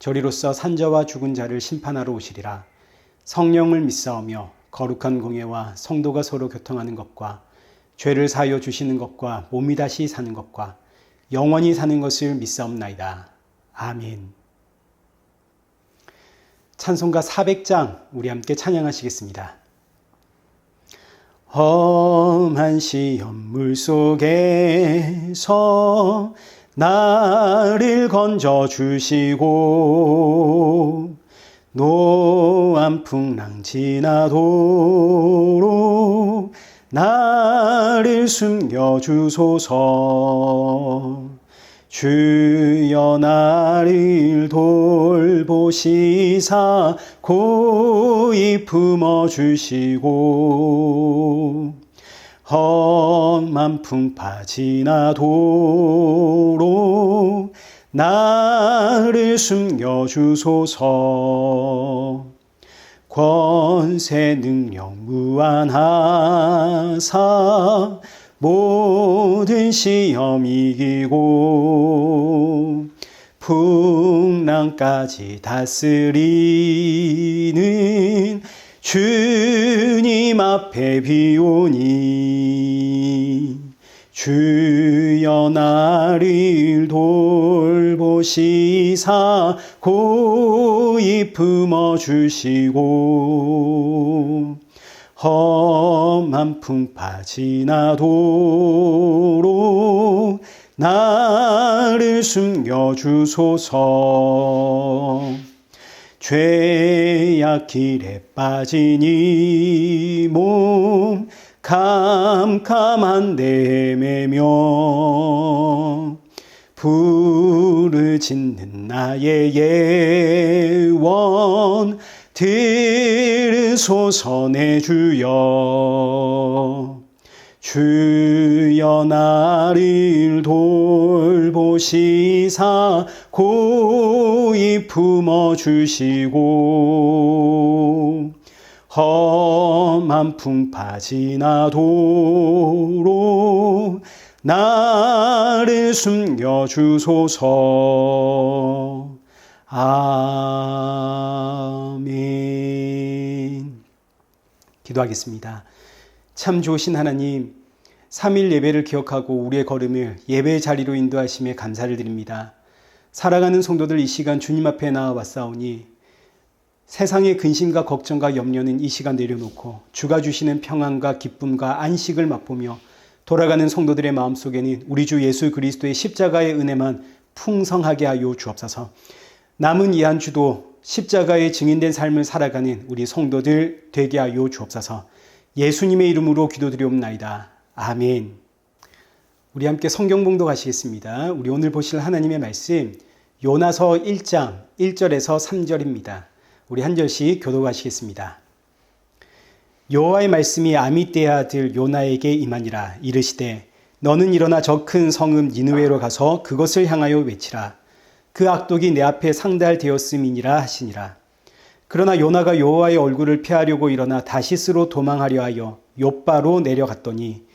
저리로서 산자와 죽은 자를 심판하러 오시리라. 성령을 믿사오며 거룩한 공예와 성도가 서로 교통하는 것과 죄를 사하여 주시는 것과 몸이 다시 사는 것과 영원히 사는 것을 믿사옵나이다. 아멘. 찬송가 400장 우리 함께 찬양하시겠습니다. 험한 시험 물 속에서 나를 건져 주시고 노안 풍랑 지나도록 나를 숨겨 주소서. 주여 나를 돌보시사 고이 품어 주시고 험한 풍파 지나도록 나를 숨겨 주소서. 권세 능력 무한하사 모든 시험 이기고 풍랑까지 다스리는 주님 앞에 비오니 주여 나를 돌보시사 고이 품어 주시고 험한 풍파 지나도록 나를 숨겨 주소서 죄악 길에 이몸 캄캄한 데 매며 부르짖는 나의 예원 들으소서 내 주여 주 여 나를 돌보시사 고이 품어 주시고 험한 풍파 지나도록 나를 숨겨 주소서 아멘 기도하겠습니다. 참 좋으신 하나님, 3일 예배를 기억하고 우리의 걸음을 예배의 자리로 인도하심에 감사를 드립니다. 살아가는 성도들 이 시간 주님 앞에 나와 왔사오니 세상의 근심과 걱정과 염려는 이 시간 내려놓고 주가 주시는 평안과 기쁨과 안식을 맛보며 돌아가는 성도들의 마음속에는 우리 주 예수 그리스도의 십자가의 은혜만 풍성하게 하여 주옵소서. 남은 이 한 주도 십자가의 증인된 삶을 살아가는 우리 성도들 되게 하여 주옵소서. 예수님의 이름으로 기도드리옵나이다. 아멘. 우리 함께 성경 봉독하시겠습니다. 우리 오늘 보실 하나님의 말씀 요나서 1장 1절에서 3절입니다. 우리 한 절씩 교독하시겠습니다. 여호와의 말씀이 아미떼의 아들 요나에게 임하니라 이르시되 너는 일어나 저 큰 성읍 니느웨로 가서 그것을 향하여 외치라 그 악독이 내 앞에 상달되었음이니라 하시니라 그러나 요나가 여호와의 얼굴을 피하려고 일어나 다시스로 도망하려 하여 요바로 내려갔더니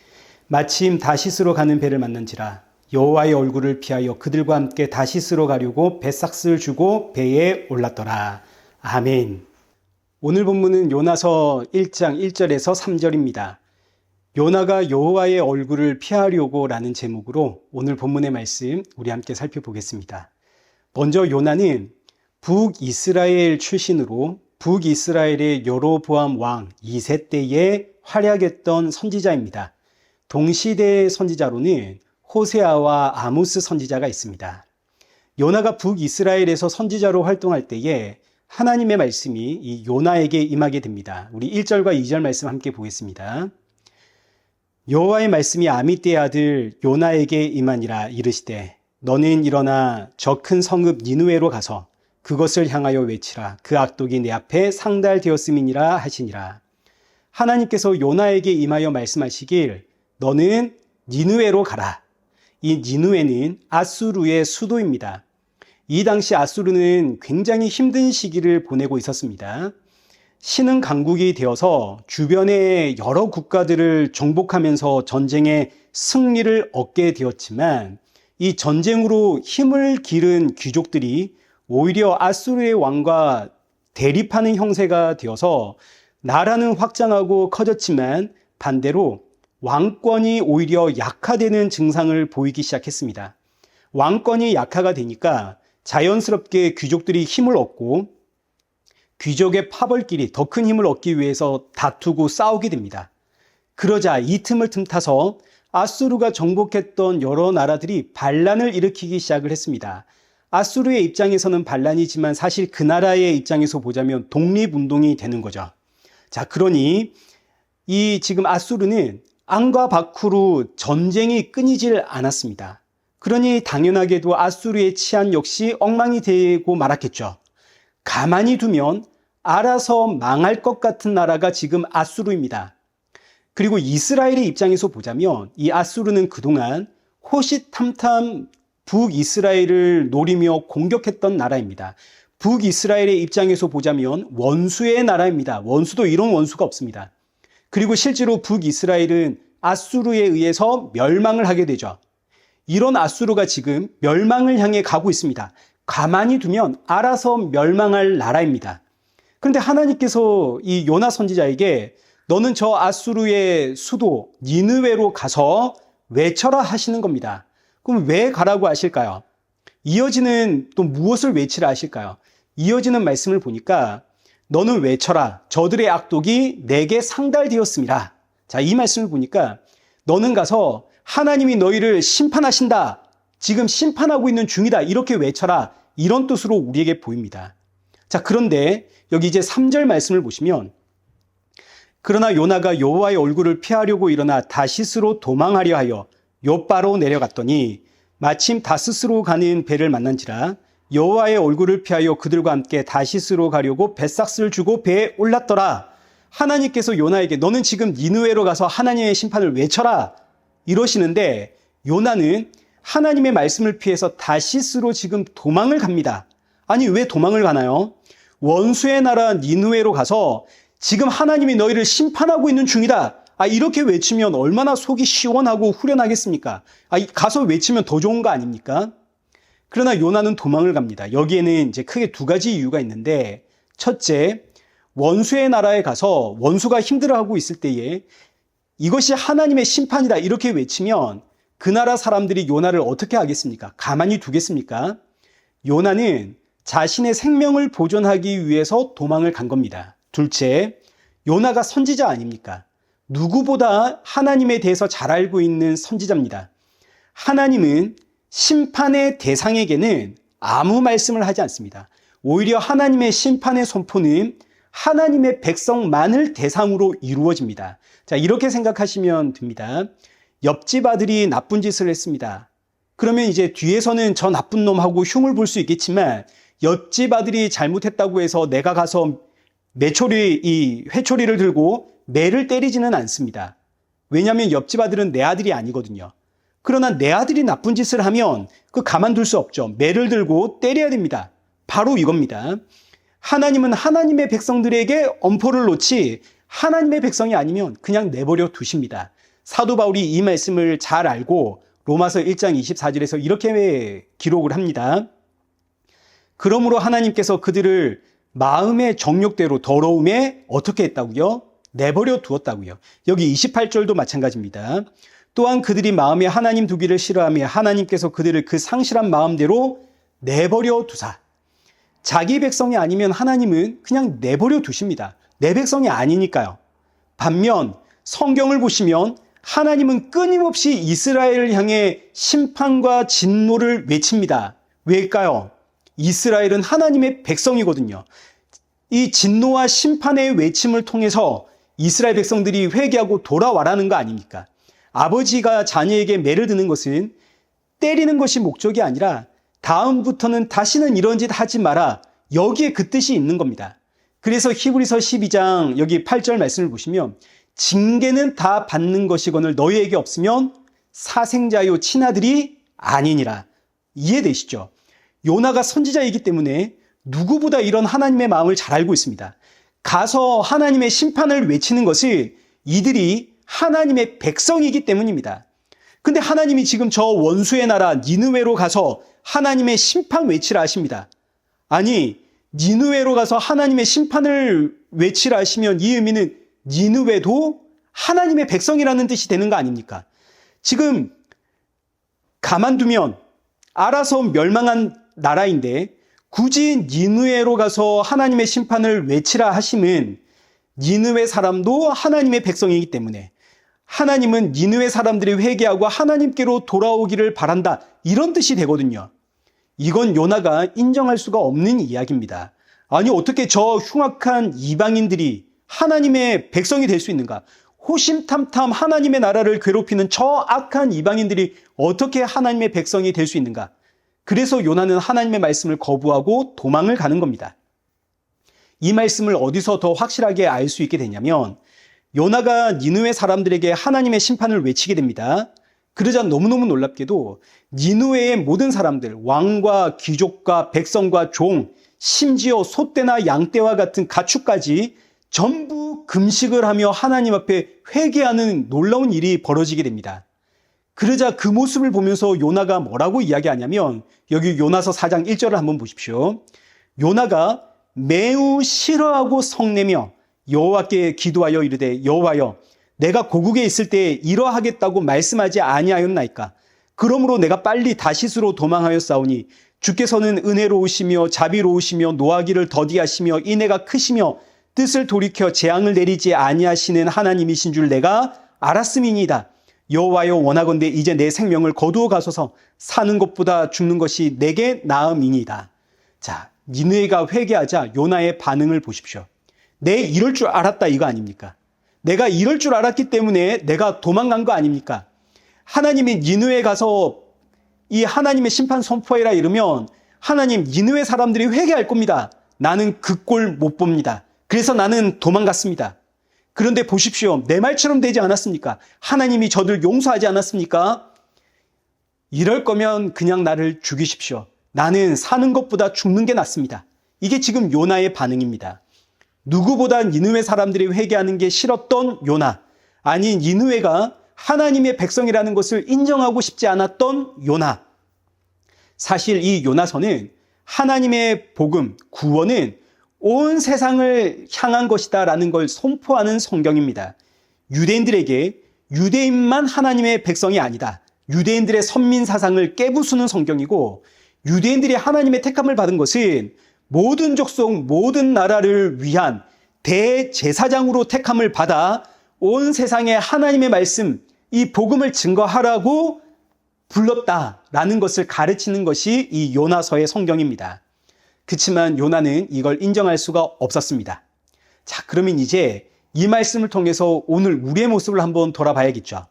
마침 다시스로 가는 배를 만난지라 여호와의 얼굴을 피하여 그들과 함께 다시스로 가려고 배삭스를 주고 배에 올랐더라 아멘. 오늘 본문은 요나서 1장 1절에서 3절입니다. 요나가 여호와의 얼굴을 피하려고라는 제목으로 오늘 본문의 말씀 우리 함께 살펴보겠습니다. 먼저 요나는 북이스라엘 출신으로 북이스라엘의 여로보암 왕 2세 때에 활약했던 선지자입니다. 동시대 선지자로는 호세아와 아모스 선지자가 있습니다. 요나가 북이스라엘에서 선지자로 활동할 때에 하나님의 말씀이 이 요나에게 임하게 됩니다. 우리 1절과 2절 말씀 함께 보겠습니다. 여호와의 말씀이 아미떼의 아들 요나에게 임하니라 이르시되 너는 일어나 저 큰 성읍 니누에로 가서 그것을 향하여 외치라. 그 악독이 내 앞에 상달되었음이니라 하시니라. 하나님께서 요나에게 임하여 말씀하시길 너는 니누에로 가라. 이 니누에는 아수르의 수도입니다. 이 당시 아수르는 굉장히 힘든 시기를 보내고 있었습니다. 신흥 강국이 되어서 주변의 여러 국가들을 정복하면서 전쟁에 승리를 얻게 되었지만 이 전쟁으로 힘을 기른 귀족들이 오히려 아수르의 왕과 대립하는 형세가 되어서 나라는 확장하고 커졌지만 반대로 왕권이 오히려 약화되는 증상을 보이기 시작했습니다. 왕권이 약화가 되니까 자연스럽게 귀족들이 힘을 얻고 귀족의 파벌끼리 더 큰 힘을 얻기 위해서 다투고 싸우게 됩니다. 그러자 이 틈을 틈타서 아수르가 정복했던 여러 나라들이 반란을 일으키기 시작을 했습니다. 아수르의 입장에서는 반란이지만 사실 그 나라의 입장에서 보자면 독립운동이 되는 거죠. 자, 그러니 이 지금 아수르는 안과 밖으로 전쟁이 끊이질 않았습니다. 그러니 당연하게도 아수르의 치안 역시 엉망이 되고 말았겠죠. 가만히 두면 알아서 망할 것 같은 나라가 지금 아수르입니다. 그리고 이스라엘의 입장에서 보자면 이 아수르는 그동안 호시탐탐 북이스라엘을 노리며 공격했던 나라입니다. 북이스라엘의 입장에서 보자면 원수의 나라입니다. 원수도 이런 원수가 없습니다. 그리고 실제로 북이스라엘은 아수르에 의해서 멸망을 하게 되죠. 이런 아수르가 지금 멸망을 향해 가고 있습니다. 가만히 두면 알아서 멸망할 나라입니다. 그런데 하나님께서 이 요나 선지자에게 너는 저 아수르의 수도 니느웨로 가서 외쳐라 하시는 겁니다. 그럼 왜 가라고 하실까요? 이어지는 또 무엇을 외치라 하실까요? 이어지는 말씀을 보니까 너는 외쳐라. 저들의 악독이 내게 상달되었습니다. 자, 이 말씀을 보니까 너는 가서 하나님이 너희를 심판하신다. 지금 심판하고 있는 중이다. 이렇게 외쳐라. 이런 뜻으로 우리에게 보입니다. 자, 그런데 여기 이제 3절 말씀을 보시면 그러나 요나가 여호와의 얼굴을 피하려고 일어나 다시스로 도망하려 하여 요바로 내려갔더니 마침 다스스로 가는 배를 만난지라 여호와의 얼굴을 피하여 그들과 함께 다시스로 가려고 뱃삭스를 주고 배에 올랐더라. 하나님께서 요나에게 너는 지금 니누에로 가서 하나님의 심판을 외쳐라 이러시는데 요나는 하나님의 말씀을 피해서 다시스로 지금 도망을 갑니다. 아니 왜 도망을 가나요? 원수의 나라 니누에로 가서 지금 하나님이 너희를 심판하고 있는 중이다. 아, 이렇게 외치면 얼마나 속이 시원하고 후련하겠습니까? 아, 가서 외치면 더 좋은 거 아닙니까? 그러나 요나는 도망을 갑니다. 여기에는 이제 크게 두 가지 이유가 있는데, 첫째, 원수의 나라에 가서 원수가 힘들어하고 있을 때에 이것이 하나님의 심판이다. 이렇게 외치면 그 나라 사람들이 요나를 어떻게 하겠습니까? 가만히 두겠습니까? 요나는 자신의 생명을 보존하기 위해서 도망을 간 겁니다. 둘째, 요나가 선지자 아닙니까? 누구보다 하나님에 대해서 잘 알고 있는 선지자입니다. 하나님은 심판의 대상에게는 아무 말씀을 하지 않습니다. 오히려 하나님의 심판의 선포는 하나님의 백성만을 대상으로 이루어집니다. 자, 이렇게 생각하시면 됩니다. 옆집 아들이 나쁜 짓을 했습니다. 그러면 이제 뒤에서는 저 나쁜 놈하고 흉을 볼 수 있겠지만 옆집 아들이 잘못했다고 해서 내가 가서 매초리, 이 회초리를 들고 매를 때리지는 않습니다. 왜냐하면 옆집 아들은 내 아들이 아니거든요. 그러나 내 아들이 나쁜 짓을 하면 그 가만둘 수 없죠. 매를 들고 때려야 됩니다. 바로 이겁니다. 하나님은 하나님의 백성들에게 엄포를 놓지 하나님의 백성이 아니면 그냥 내버려 두십니다. 사도 바울이 이 말씀을 잘 알고 로마서 1장 24절에서 이렇게 기록을 합니다. 그러므로 하나님께서 그들을 마음의 정욕대로 더러움에 어떻게 했다고요? 내버려 두었다고요. 여기 28절도 마찬가지입니다. 또한 그들이 마음에 하나님 두기를 싫어하며 하나님께서 그들을 그 상실한 마음대로 내버려 두사. 자기 백성이 아니면 하나님은 그냥 내버려 두십니다. 내 백성이 아니니까요. 반면 성경을 보시면 하나님은 끊임없이 이스라엘을 향해 심판과 진노를 외칩니다. 왜일까요? 이스라엘은 하나님의 백성이거든요. 이 진노와 심판의 외침을 통해서 이스라엘 백성들이 회개하고 돌아와라는 거 아닙니까? 아버지가 자녀에게 매를 드는 것은 때리는 것이 목적이 아니라 다음부터는 다시는 이런 짓 하지 마라. 여기에 그 뜻이 있는 겁니다. 그래서 히브리서 12장 여기 8절 말씀을 보시면 징계는 다 받는 것이거늘 너희에게 없으면 사생자요 친아들이 아니니라. 이해되시죠? 요나가 선지자이기 때문에 누구보다 이런 하나님의 마음을 잘 알고 있습니다. 가서 하나님의 심판을 외치는 것이 이들이 하나님의 백성이기 때문입니다. 근데 하나님이 지금 저 원수의 나라 니느웨로 가서 하나님의 심판 외치라 하십니다. 아니, 니느웨로 가서 하나님의 심판을 외치라 하시면 이 의미는 니느웨도 하나님의 백성이라는 뜻이 되는 거 아닙니까? 지금 가만두면 알아서 멸망한 나라인데 굳이 니느웨로 가서 하나님의 심판을 외치라 하심은 니느웨 사람도 하나님의 백성이기 때문에 하나님은 니느웨 사람들이 회개하고 하나님께로 돌아오기를 바란다. 이런 뜻이 되거든요. 이건 요나가 인정할 수가 없는 이야기입니다. 아니 어떻게 저 흉악한 이방인들이 하나님의 백성이 될 수 있는가? 호심탐탐 하나님의 나라를 괴롭히는 저 악한 이방인들이 어떻게 하나님의 백성이 될 수 있는가? 그래서 요나는 하나님의 말씀을 거부하고 도망을 가는 겁니다. 이 말씀을 어디서 더 확실하게 알 수 있게 되냐면 요나가 니누의 사람들에게 하나님의 심판을 외치게 됩니다. 그러자 너무너무 놀랍게도 니누의 모든 사람들, 왕과 귀족과 백성과 종, 심지어 소떼나 양떼와 같은 가축까지 전부 금식을 하며 하나님 앞에 회개하는 놀라운 일이 벌어지게 됩니다. 그러자 그 모습을 보면서 요나가 뭐라고 이야기하냐면 여기 요나서 4장 1절을 한번 보십시오. 요나가 매우 싫어하고 성내며 여호와께 기도하여 이르되 여호와여 내가 고국에 있을 때 이러하겠다고 말씀하지 아니하였나이까 그러므로 내가 빨리 다시스로 도망하였사오니 주께서는 은혜로우시며 자비로우시며 노하기를 더디하시며 인애가 크시며 뜻을 돌이켜 재앙을 내리지 아니하시는 하나님이신 줄 내가 알았음이니이다. 여호와여 원하건대 이제 내 생명을 거두어 가소서 사는 것보다 죽는 것이 내게 나음이니이다. 자, 니느웨가 회개하자 요나의 반응을 보십시오. 내 이럴 줄 알았다 이거 아닙니까? 내가 이럴 줄 알았기 때문에 내가 도망간 거 아닙니까? 하나님이 니느웨 가서 이 하나님의 심판 선포해라 이러면 하나님 니느웨 사람들이 회개할 겁니다. 나는 그 꼴 못 봅니다. 그래서 나는 도망갔습니다. 그런데 보십시오. 내 말처럼 되지 않았습니까? 하나님이 저들 용서하지 않았습니까? 이럴 거면 그냥 나를 죽이십시오. 나는 사는 것보다 죽는 게 낫습니다. 이게 지금 요나의 반응입니다. 누구보다 니느웨 사람들이 회개하는 게 싫었던 요나. 아니 니느웨가 하나님의 백성이라는 것을 인정하고 싶지 않았던 요나. 사실 이 요나서는 하나님의 복음, 구원은 온 세상을 향한 것이다 라는 걸 선포하는 성경입니다. 유대인들에게 유대인만 하나님의 백성이 아니다. 유대인들의 선민 사상을 깨부수는 성경이고 유대인들이 하나님의 택함을 받은 것은 모든 족속, 모든 나라를 위한 대제사장으로 택함을 받아 온 세상에 하나님의 말씀, 이 복음을 증거하라고 불렀다라는 것을 가르치는 것이 이 요나서의 성경입니다. 그렇지만 요나는 이걸 인정할 수가 없었습니다. 자, 그러면 이제 이 말씀을 통해서 오늘 우리의 모습을 한번 돌아봐야겠죠.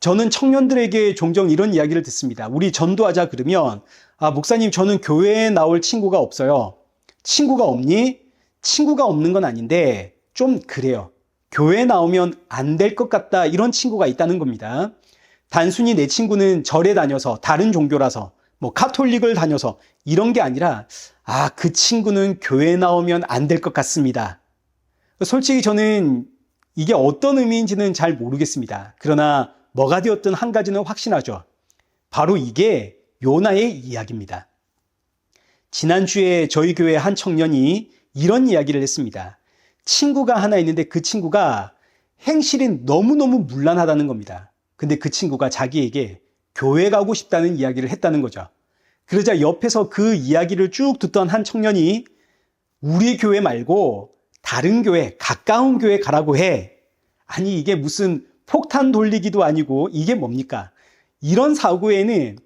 저는 청년들에게 종종 이런 이야기를 듣습니다. 우리 전도하자 그러면 아, 목사님 저는 교회에 나올 친구가 없어요. 친구가 없니? 친구가 없는 건 아닌데 좀 그래요. 교회에 나오면 안 될 것 같다 이런 친구가 있다는 겁니다. 단순히 내 친구는 절에 다녀서 다른 종교라서 뭐 카톨릭을 다녀서 이런 게 아니라 아, 그 친구는 교회에 나오면 안 될 것 같습니다. 솔직히 저는 이게 어떤 의미인지는 잘 모르겠습니다. 그러나 뭐가 되었든 한 가지는 확신하죠. 바로 이게 요나의 이야기입니다. 지난주에 저희 교회 한 청년이 이런 이야기를 했습니다. 친구가 하나 있는데 그 친구가 행실이 너무너무 문란하다는 겁니다. 근데 그 친구가 자기에게 교회 가고 싶다는 이야기를 했다는 거죠. 그러자 옆에서 그 이야기를 쭉 듣던 한 청년이 우리 교회 말고 다른 교회, 가까운 교회 가라고 해. 아니, 이게 무슨 폭탄 돌리기도 아니고 이게 뭡니까? 이런 사고에는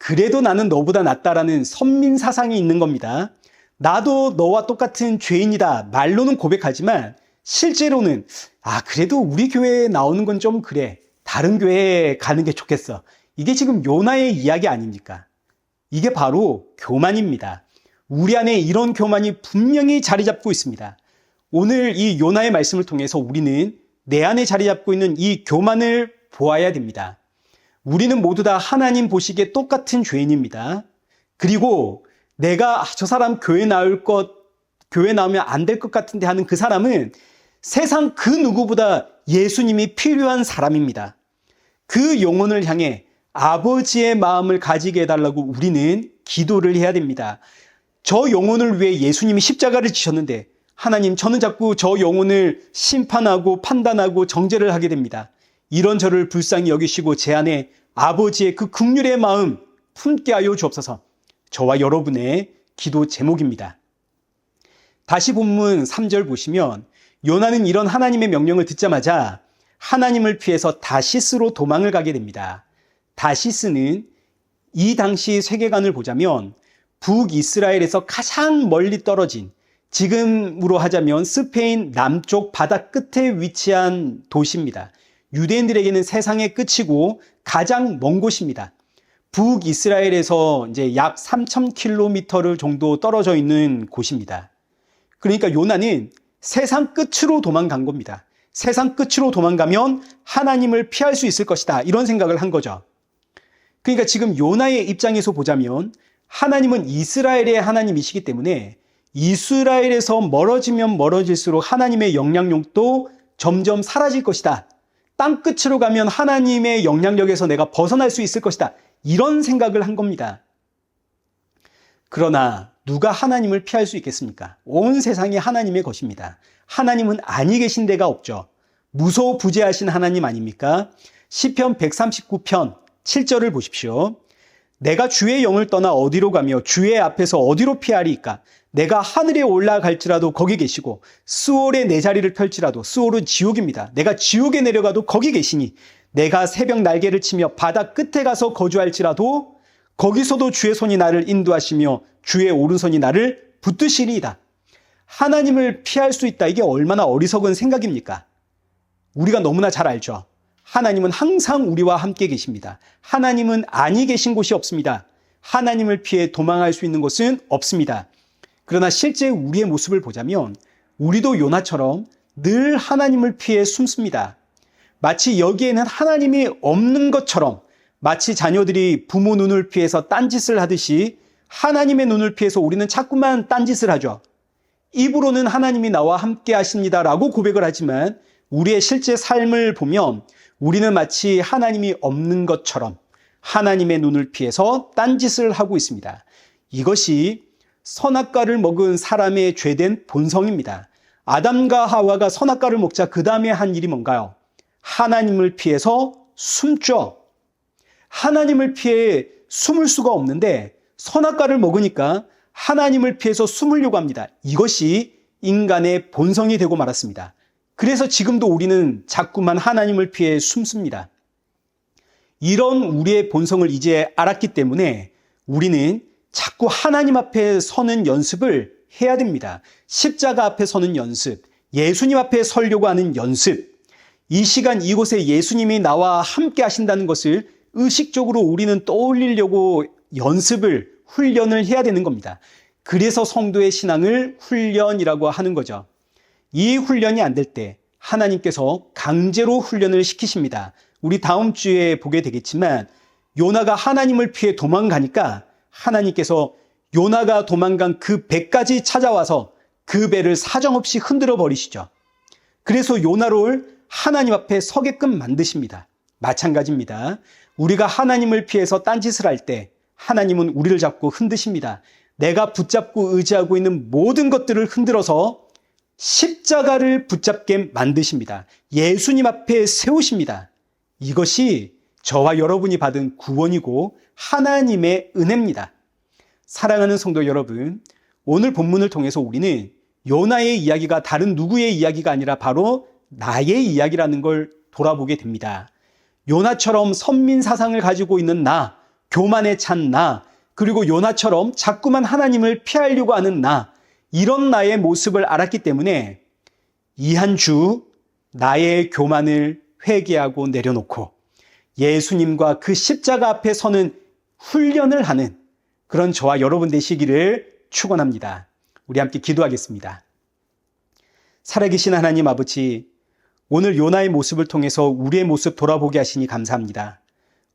그래도 나는 너보다 낫다라는 선민 사상이 있는 겁니다. 나도 너와 똑같은 죄인이다. 말로는 고백하지만 실제로는 아, 그래도 우리 교회에 나오는 건 좀 그래. 다른 교회에 가는 게 좋겠어. 이게 지금 요나의 이야기 아닙니까? 이게 바로 교만입니다. 우리 안에 이런 교만이 분명히 자리 잡고 있습니다. 오늘 이 요나의 말씀을 통해서 우리는 내 안에 자리 잡고 있는 이 교만을 보아야 됩니다. 우리는 모두 다 하나님 보시기에 똑같은 죄인입니다. 그리고 내가 아, 저 사람 교회 나올 것, 교회 나오면 안 될 것 같은데 하는 그 사람은 세상 그 누구보다 예수님이 필요한 사람입니다. 그 영혼을 향해 아버지의 마음을 가지게 해달라고 우리는 기도를 해야 됩니다. 저 영혼을 위해 예수님이 십자가를 지셨는데 하나님 저는 자꾸 저 영혼을 심판하고 판단하고 정죄를 하게 됩니다. 이런 저를 불쌍히 여기시고 제 안에 아버지의 그 극률의 마음 품게 하여 주옵소서. 저와 여러분의 기도 제목입니다. 다시 본문 3절 보시면 요나는 이런 하나님의 명령을 듣자마자 하나님을 피해서 다시스로 도망을 가게 됩니다. 다시스는 이 당시 세계관을 보자면 북이스라엘에서 가장 멀리 떨어진 지금으로 하자면 스페인 남쪽 바다 끝에 위치한 도시입니다. 유대인들에게는 세상의 끝이고 가장 먼 곳입니다. 북이스라엘에서 이제 약 3,000km 정도 떨어져 있는 곳입니다. 그러니까 요나는 세상 끝으로 도망간 겁니다. 세상 끝으로 도망가면 하나님을 피할 수 있을 것이다. 이런 생각을 한 거죠. 그러니까 지금 요나의 입장에서 보자면 하나님은 이스라엘의 하나님이시기 때문에 이스라엘에서 멀어지면 멀어질수록 하나님의 영향력도 점점 사라질 것이다. 땅 끝으로 가면 하나님의 영향력에서 내가 벗어날 수 있을 것이다. 이런 생각을 한 겁니다. 그러나 누가 하나님을 피할 수 있겠습니까? 온 세상이 하나님의 것입니다. 하나님은 아니 계신 데가 없죠. 무소부재하신 하나님 아닙니까? 시편 139편 7절을 보십시오. 내가 주의 영을 떠나 어디로 가며 주의 앞에서 어디로 피하리까? 내가 하늘에 올라갈지라도 거기 계시고 수월에 내 자리를 펼지라도 수월은 지옥입니다. 내가 지옥에 내려가도 거기 계시니 내가 새벽 날개를 치며 바다 끝에 가서 거주할지라도 거기서도 주의 손이 나를 인도하시며 주의 오른손이 나를 붙드시리이다. 하나님을 피할 수 있다. 이게 얼마나 어리석은 생각입니까? 우리가 너무나 잘 알죠. 하나님은 항상 우리와 함께 계십니다. 하나님은 아니 계신 곳이 없습니다. 하나님을 피해 도망할 수 있는 곳은 없습니다. 그러나 실제 우리의 모습을 보자면 우리도 요나처럼 늘 하나님을 피해 숨습니다. 마치 여기에는 하나님이 없는 것처럼 마치 자녀들이 부모 눈을 피해서 딴짓을 하듯이 하나님의 눈을 피해서 우리는 자꾸만 딴짓을 하죠. 입으로는 하나님이 나와 함께 하십니다라고 고백을 하지만 우리의 실제 삶을 보면 우리는 마치 하나님이 없는 것처럼 하나님의 눈을 피해서 딴짓을 하고 있습니다. 이것이 선악과를 먹은 사람의 죄된 본성입니다. 아담과 하와가 선악과를 먹자 그 다음에 한 일이 뭔가요? 하나님을 피해서 숨죠. 하나님을 피해 숨을 수가 없는데 선악과를 먹으니까 하나님을 피해서 숨으려고 합니다. 이것이 인간의 본성이 되고 말았습니다. 그래서 지금도 우리는 자꾸만 하나님을 피해 숨습니다. 이런 우리의 본성을 이제 알았기 때문에 우리는 자꾸 하나님 앞에 서는 연습을 해야 됩니다. 십자가 앞에 서는 연습, 예수님 앞에 서려고 하는 연습, 이 시간 이곳에 예수님이 나와 함께 하신다는 것을 의식적으로 우리는 떠올리려고 연습을, 훈련을 해야 되는 겁니다. 그래서 성도의 신앙을 훈련이라고 하는 거죠. 이 훈련이 안 될 때 하나님께서 강제로 훈련을 시키십니다. 우리 다음 주에 보게 되겠지만 요나가 하나님을 피해 도망가니까 하나님께서 요나가 도망간 그 배까지 찾아와서 그 배를 사정없이 흔들어 버리시죠. 그래서 요나를 하나님 앞에 서게끔 만드십니다. 마찬가지입니다. 우리가 하나님을 피해서 딴짓을 할 때 하나님은 우리를 잡고 흔드십니다. 내가 붙잡고 의지하고 있는 모든 것들을 흔들어서 십자가를 붙잡게 만드십니다. 예수님 앞에 세우십니다. 이것이 저와 여러분이 받은 구원이고 하나님의 은혜입니다. 사랑하는 성도 여러분, 오늘 본문을 통해서 우리는 요나의 이야기가 다른 누구의 이야기가 아니라 바로 나의 이야기라는 걸 돌아보게 됩니다. 요나처럼 선민 사상을 가지고 있는 나, 교만에 찬 나, 그리고 요나처럼 자꾸만 하나님을 피하려고 하는 나, 이런 나의 모습을 알았기 때문에 이 한 주 나의 교만을 회개하고 내려놓고 예수님과 그 십자가 앞에 서는 훈련을 하는 그런 저와 여러분 되시기를 축원합니다. 우리 함께 기도하겠습니다. 살아계신 하나님 아버지, 오늘 요나의 모습을 통해서 우리의 모습 돌아보게 하시니 감사합니다.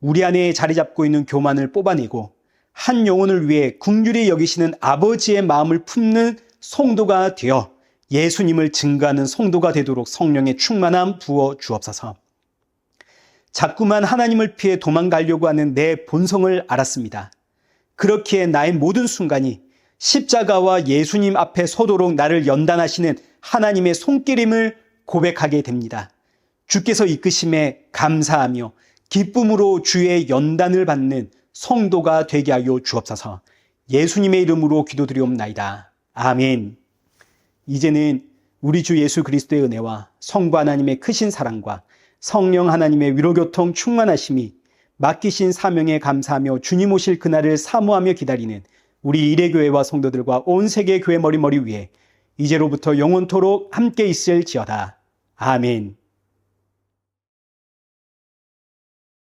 우리 안에 자리 잡고 있는 교만을 뽑아내고 한 영혼을 위해 국률이 여기시는 아버지의 마음을 품는 성도가 되어 예수님을 증거하는 성도가 되도록 성령의 충만함 부어 주옵소서. 자꾸만 하나님을 피해 도망가려고 하는 내 본성을 알았습니다. 그렇기에 나의 모든 순간이 십자가와 예수님 앞에 서도록 나를 연단하시는 하나님의 손길임을 고백하게 됩니다. 주께서 이끄심에 감사하며 기쁨으로 주의 연단을 받는 성도가 되게 하여 주옵소서. 예수님의 이름으로 기도드리옵나이다. 아멘. 이제는 우리 주 예수 그리스도의 은혜와 성부 하나님의 크신 사랑과 성령 하나님의 위로교통 충만하심이 맡기신 사명에 감사하며 주님 오실 그날을 사모하며 기다리는 우리 일회교회와 성도들과 온 세계 교회 머리머리 위에 이제로부터 영원토록 함께 있을지어다. 아멘.